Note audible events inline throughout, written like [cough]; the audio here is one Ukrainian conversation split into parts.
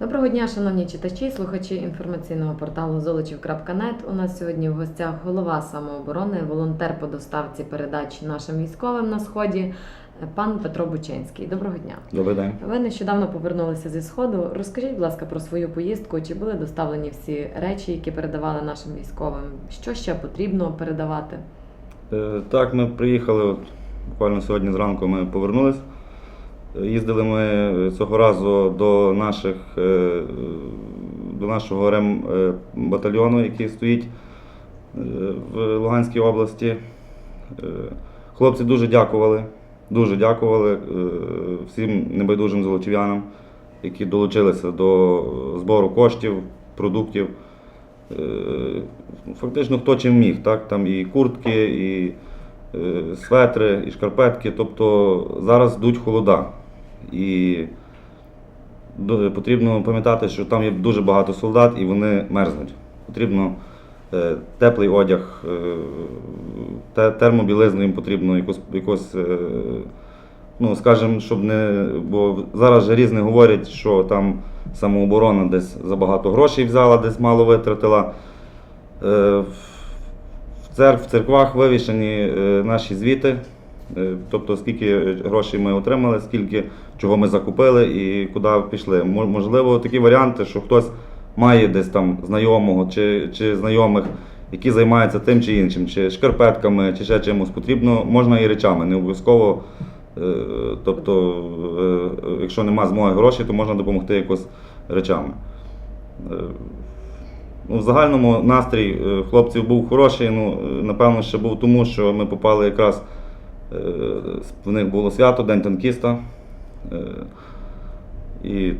Доброго дня, шановні читачі, слухачі інформаційного порталу Золочів.нет. У нас сьогодні в гостях голова самооборони, волонтер по доставці передач нашим військовим на сході, пан Петро Бучинський. Доброго дня. Добрий день. Ви нещодавно повернулися зі сходу. Розкажіть, будь ласка, про свою поїздку. Чи були доставлені всі речі, які передавали нашим військовим? Що ще потрібно передавати? Е, Так, ми приїхали от, буквально сьогодні зранку. Ми повернулись. Е, Їздили ми цього разу до наших е, до нашого рем е, батальйону, який стоїть е, в Луганській області. Е, Хлопці дуже дякували. Дуже дякували е, всім небайдужим золочів'янам, які долучилися до збору коштів, продуктів. Е, Фактично хто чим міг, так? Там і куртки, і е, светри, і шкарпетки. Тобто зараз йдуть холода. І потрібно пам'ятати, що там є дуже багато солдат і вони мерзнуть. Потрібно е, теплий одяг, е, термобілизну їм потрібно якось, якось е, ну, скажімо, щоб не. Бо зараз же різне говорять, що там самооборона десь забагато грошей взяла, десь мало витратила. В цер- в церквах вивішені наші звіти, тобто скільки грошей ми отримали, скільки чого ми закупили і куди пішли. Можливо, такі варіанти, що хтось має десь там знайомого чи, чи знайомих, які займаються тим чи іншим, чи шкарпетками, чи ще чимось потрібно, можна і речами, не обов'язково. е, Тобто, е, е, якщо нема змоги грошей, то можна допомогти якось речами. Ну, в загальному настрій хлопців був хороший. Ну, напевно, ще був тому, що ми попали якраз в них було свято, День танкіста. Е, І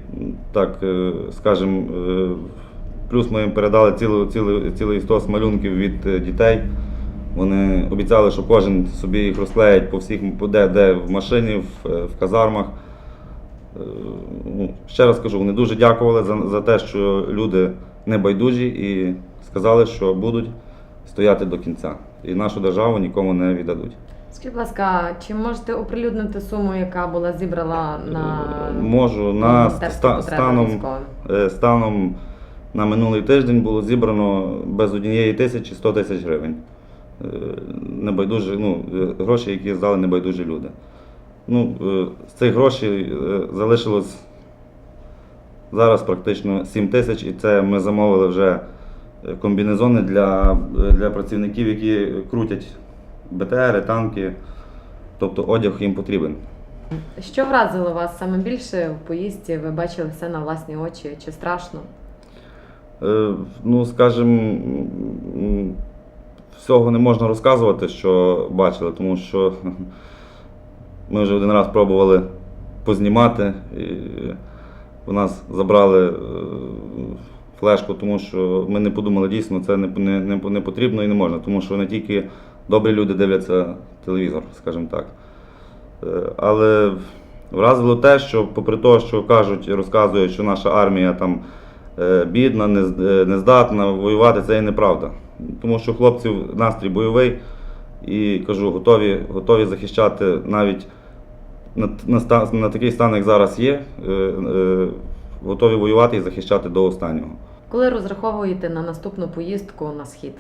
так, е, скажімо, е, плюс ми їм передали цілу, цілу, цілий стос малюнків від дітей. Вони обіцяли, що кожен собі їх розклеїть по всіх, де, де в машині, в, в казармах. Ну, Ще раз кажу, вони дуже дякували за, за те, що люди не байдужі і сказали, що будуть стояти до кінця. І нашу державу нікому не віддадуть. Скажіть, будь ласка, чи можете оприлюднити суму, яка була зібрана на Можу на ста- станом, е, станом на минулий тиждень було зібрано без однієї тисячі 100 тисяч гривень. Е, Небайдужі, ну, е, гроші, які здали небайдужі люди. Ну, е, з цих грошей е, залишилось зараз практично 7 тисяч, і це ми замовили вже е, комбінезони для, для працівників, які крутять БТРи, танки. Тобто одяг їм потрібен. Що вразило вас саме більше в поїздці? Ви бачили все на власні очі? Чи страшно? Е, Ну, скажімо, всього не можна розказувати, що бачили, тому що [laughs] ми вже один раз пробували познімати. І у нас забрали е, флешку, тому що ми не подумали, дійсно, це не, не, не потрібно і не можна, тому що не тільки добрі люди дивляться телевізор, скажімо так. Е, Але вразило те, що попри те, що кажуть, розказують, що наша армія там е, бідна, не з- е, нездатна воювати, це і неправда. Тому що хлопців настрій бойовий і кажу, готові, готові захищати навіть на, на, на такий стан, як зараз є, готові воювати і захищати до останнього. Коли розраховуєте на наступну поїздку на схід?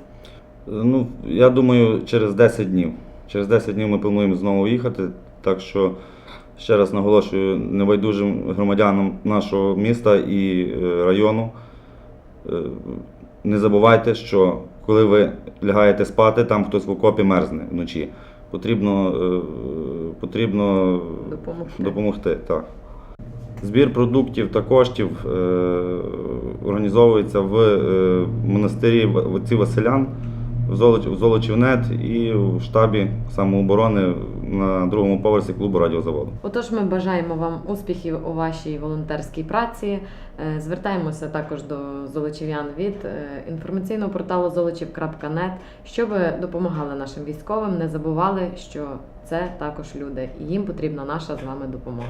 Ну, я думаю, через 10 днів. Через 10 днів ми плануємо знову їхати. Так що ще раз наголошую небайдужим громадянам нашого міста і е, району. е, Не забувайте, що коли ви лягаєте спати, там хтось в окопі мерзне вночі. Потрібно, е, потрібно Допомогти. допомогти. Так. Збір продуктів та коштів організовується в монастирі отців Василян в Золоч- Золочівнет і в штабі самооборони на другому поверсі клубу радіозаводу. Отож, ми бажаємо вам успіхів у вашій волонтерській праці. Е, Звертаємося також до золочів'ян від е, інформаційного порталу золочів.нет, щоб допомагали нашим військовим. Не забували, що це також люди, і їм потрібна наша з вами допомога.